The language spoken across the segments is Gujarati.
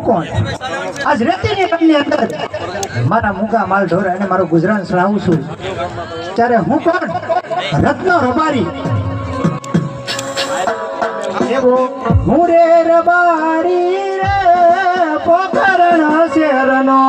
કોણ? આજ રેતીની કણની અંદર મારા મૂગા માલ ઢોર મારું ગુજરાન ચલાવું છું. ત્યારે હું કોણ? રત્ન રબારી. હું રે રબારી રે પોખરણ શેરનો.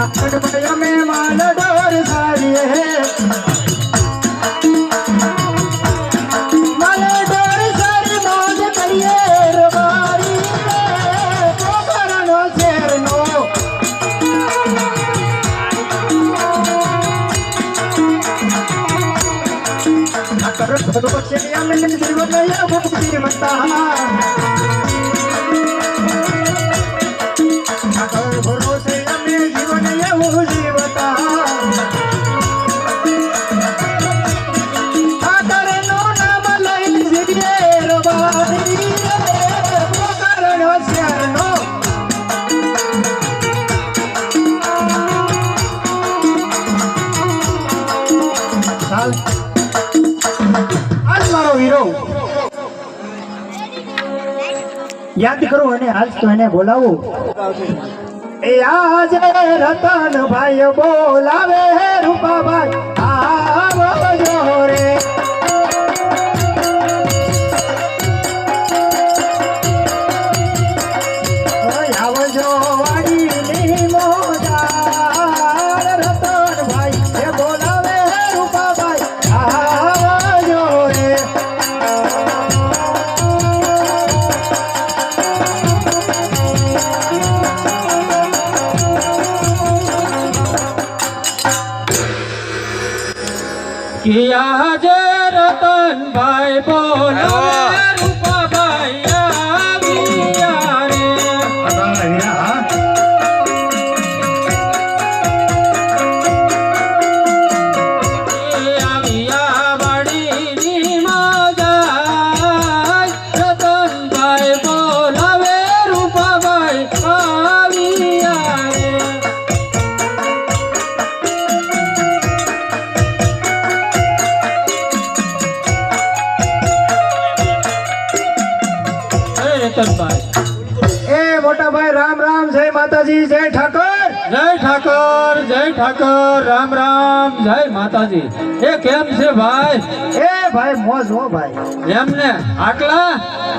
નેતિ નારણમાં અમે માલ ડોર સારીએ માલ ડોર સારી મોજ કરીએ રબારી રે પોખરણો શેરનો ઠાકર ભગવત છે અમે જીવન એવું જીવતા ઠાકર ભરોસે અમે યાદ કરું અને આજ તો એને બોલાવું. એ આજે રતન ભાઈ બોલાવે રૂપાભાઈ. કિયા જે રતનભાઈ બોલો રૂપાભાઈ માતાજી જય ઠાકર. જય ઠાકર જય ઠાકર રામ રામ જય માતાજી. એ કેમ છે ભાઈ? એ ભાઈ મોજ હો ભાઈ. એમ ને?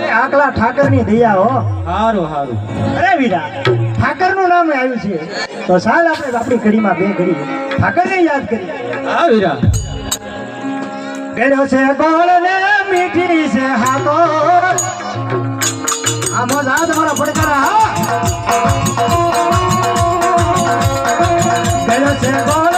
એ આકલા ઠાકરની દયા હો. હારું હારું. અરે વીરા ઠાકરનું નામ આવ્યું છે. તો ચાલ આપણે આપણી ઘડીમાં બે ઘડી ઠાકર ને યાદ કરી હા વીરા. ગળ્યો છે ગોળ ને મીઠી છે હાકો આ મોજ આ તમારા પડકારા હા? ગળ્યો છે ગોળ.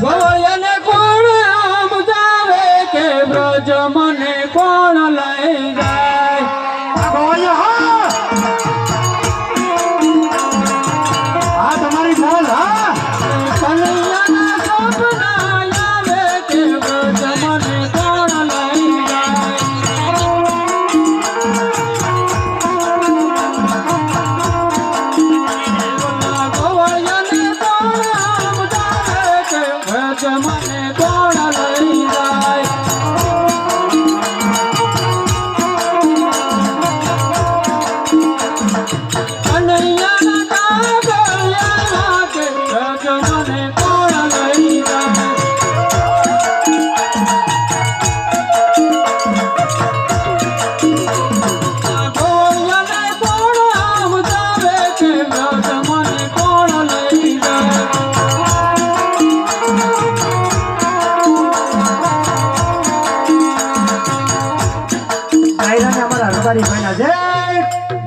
બોલા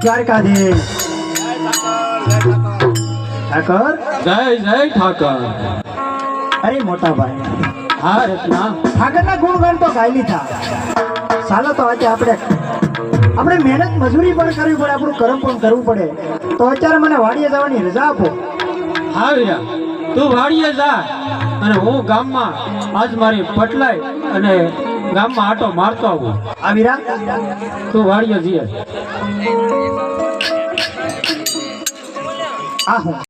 દ્વારકાધીશ. ઠાકર? જય જય ઠાકર. અરે મોટા ભાઈ. હા રત્ના ઠાકરના ગુણગાન તો ગાયલી થા. ચાલો તો આજે આપણે આપણે મહેનત મજૂરી પણ કરવી પડે આપણું કર્મ પણ કરવું પડે. તો અત્યારે મને વાડીએ જવાની રજા આપો. હા વીરા તું વાડીએ જા. અને હું ગામમાં આજ મારી પટલાય અને ગામમાં આટો મારતો આવું. આ વીરા? તું વાડીએ જઈએ. આ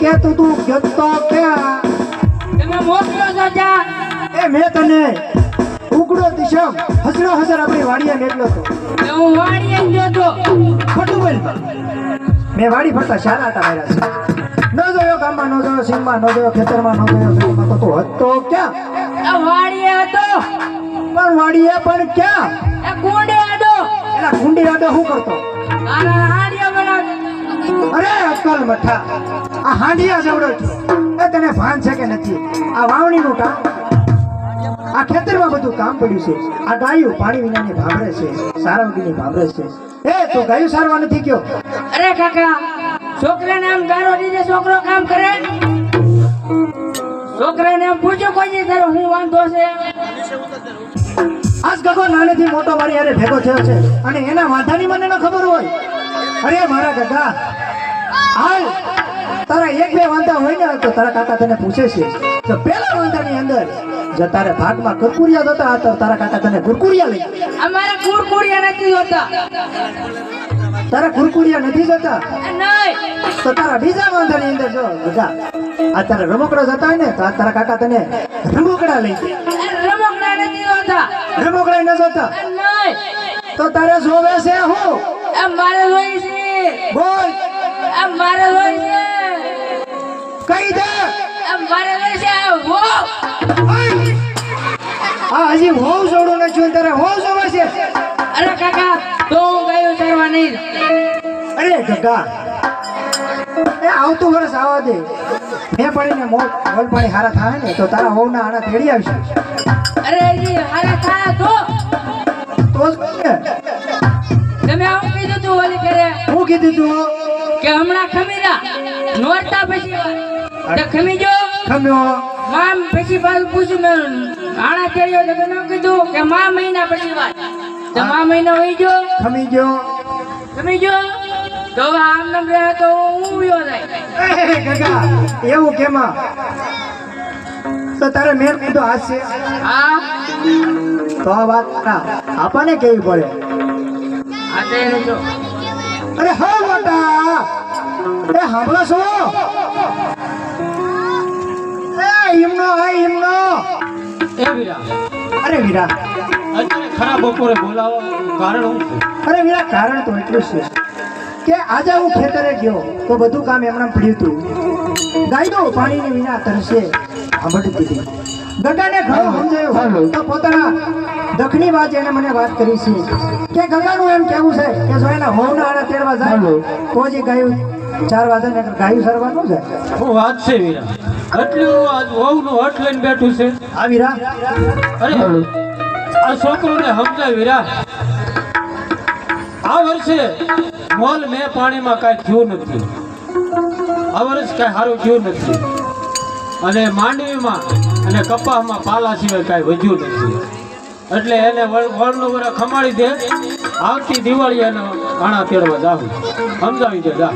મને તું જતો ક્યાં તમે મોકલ્યો છો ત્યાં એ મેં તને ઉકડો દિશમ. હસડો હસર આપણી વાડીએ નીકળ્યો તો. હું વાડીએ જ જોતો ખોટું બોલ. મેં વાડી ફરતા સારા હતા મારા ન જોયો ગામમાં ન જોયો સીમમાં ન જોયો ખેતરમાં ન જોયો ગામમાં. તો તું હતો ક્યાં? વાડીએ હતો. પણ વાડીએ પણ ક્યાં? ગુંડી આડો એના કુંડી રાડે શું કરતો? હાડીઓ બનાવતો અરે અક્કલ મઠા. આ હાંડિયા જવડો છું. એ તને ભાન છે કે નથી? આ વાવણીનું કામ? આ ખેતરમાં બધું કામ પડ્યું છે. આ ગાયું પાણી વિનાની ભાભરે છે. સારંગીની ભાભરે છે. એ તો ગાયું સારવા નથી કયો અરે કાકા છોકરાને આમ ગારો દીધે છોકરો કામ કરે? છોકરાને આમ પૂછ્યું કોઈ તારો હું વાંધો છે? આજ ગગો નાનેથી મોટો મારી યારે ભેગો થયો છે. અને એના વાંધાની મને ન ખબર હોય. અરે મારા કાકા હાલ. તારા એક બે વાંધા હોય ને તો તારા કાકા તને પૂછે છે. તો પેલા વાંધાની અંદર જો તારે ભાગમાં કુરકુરિયા જોતા હતા તો તારા કાકા તને કુરકુરિયા લઈ અમારા કુરકુરિયા નથી હોતા તારા કુરકુરિયા નથી જોતા? તો તારા બીજા વાંધાની અંદર જો બધા આ તારા રમકડા જતા હોય ને તો આ તારા કાકા તને રમકડા લઈ રમકડા નથી હોતા રમકડા ન જોતા? તો તારે જોવે છે હું? મારે જોઈ છે. કહી દે? મારે જોઈ છે વો આ હજી હોવ જોડો ને છું તારે હોવ જોવે છે. અરે કાકા તો હું ગયો કરવા નહીં. અરે કાકા એ આવતું વર્ષ આવવા દે. મેં પડીને મોત મોલ પાણી હારા થાય ને તો તારા હોવના આના તેડી આવશે. અરે જી હારા થયા તો. તો. તમે આવું કીધું તું ઓલી કરે હું કીધું તું? કે હમણાં ખમીરા નોરતા પછી તે ખમી જો ખમ્યો. મામ પછી પાછું પૂછ્યું મેં આણા કર્યો તો તમે કીધું? કે મા મહિના પછી વાત. તો મા મહિનો હોય જો ખમી ગયો. ખમી જો તો આમ નામ રહે તો હું ઉભ્યો થાય ગગા એવું કેમાં તો તારે મેં કીધું હાથ છે. હા. તો આ વાત આપણને કેવી પડે? અરે હા મોટા! એ સાંભળો છો? હિમનો હા હિમનો. એ વીરા. અરે વીરા. અત્યારે ખરા બપોરે બોલાવો કારણ હું છું? અરે વીરા કારણ તો એટલું છે. કે આજે હું ખેતરે ગયો તો બધું કામ એમણે પડ્યું હતું. ગાયો પાણીની વિના તરસે સાંભળી દીધી. ગંગાને ઘણું સમજાયો. તો પોતાના દખની વાત એને મને વાત કરી છે. કે ગંગાનું એમ કેવું છે કે જો એના હોવના આડા તેડવા જાય તો જ ગાયું ચાર વાગે ને ગાયું સરવાનું છે હું વાત છે વીરા? એટલું આજ વહુનું હટ લઈને બેઠું છે. આ વીરા. અરે આ છોકરોને સમજાય વીરા. આ વર્ષે મોલ મેં પાણીમાં કાંઈ થયું નથી. આ વર્ષ કાંઈ સારું થયું નથી. અને માંડવીમાં અને કપાસમાં પાલા સિવાય કાંઈ વધ્યું નથી. એટલે એને વળ- વળનું વર ખમાડી દે. આવતી દિવાળી એને ઘણા તેડવા જાવ સમજાવી દે જા.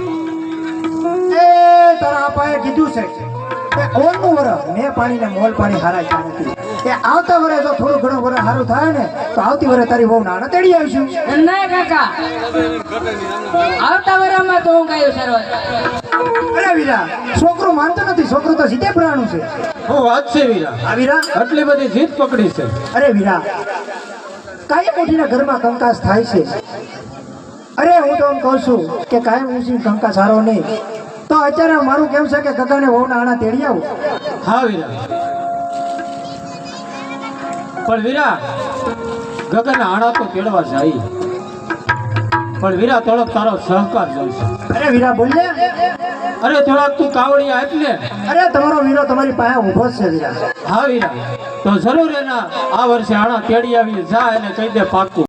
તારા આપાએ કીધું છે. કે વર મેં પાણીને મોલ પાણી હારા છે નથી. કે આવતા વરે જો થોડું ઘણું વર સારું થાય ને તો આવતી વરે તારી બહુ નાના તેડી આવીશું. ના કાકા. આવતા વરામાં તો હું કયો સરવા અરે વીરા છોકરો માનતો નથી છોકરો તો સીધે પ્રાણું છે. હું વાત છે વીરા. આ વીરા. આટલી બધી જીત પકડી છે. અરે વીરા કાયમ મોટીના ઘરમાં કંકાસ થાય છે? અરે હું તો એમ કહું છું કે કાયમ ઊંચી કંકાસ સારો નહીં. તો અત્યારે મારું કેમ છે કે ગગાને વહુના આણા તેડી આવું? હા વીરા. પણ વીરા ગગન આણા તો તેડવા જાય. પણ વીરા થોડોક તારો સહકાર જોઈશે. અરે વીરા બોલજે અરે થોડાક તું કાવડિયા એટલે અરે તમારો વીરો તમારી પાસે ઊભો છે વીરા. હા વીરા. તો જરૂર એના આ વર્ષે આણા તેડી આવી જા એને કહી દે પાકું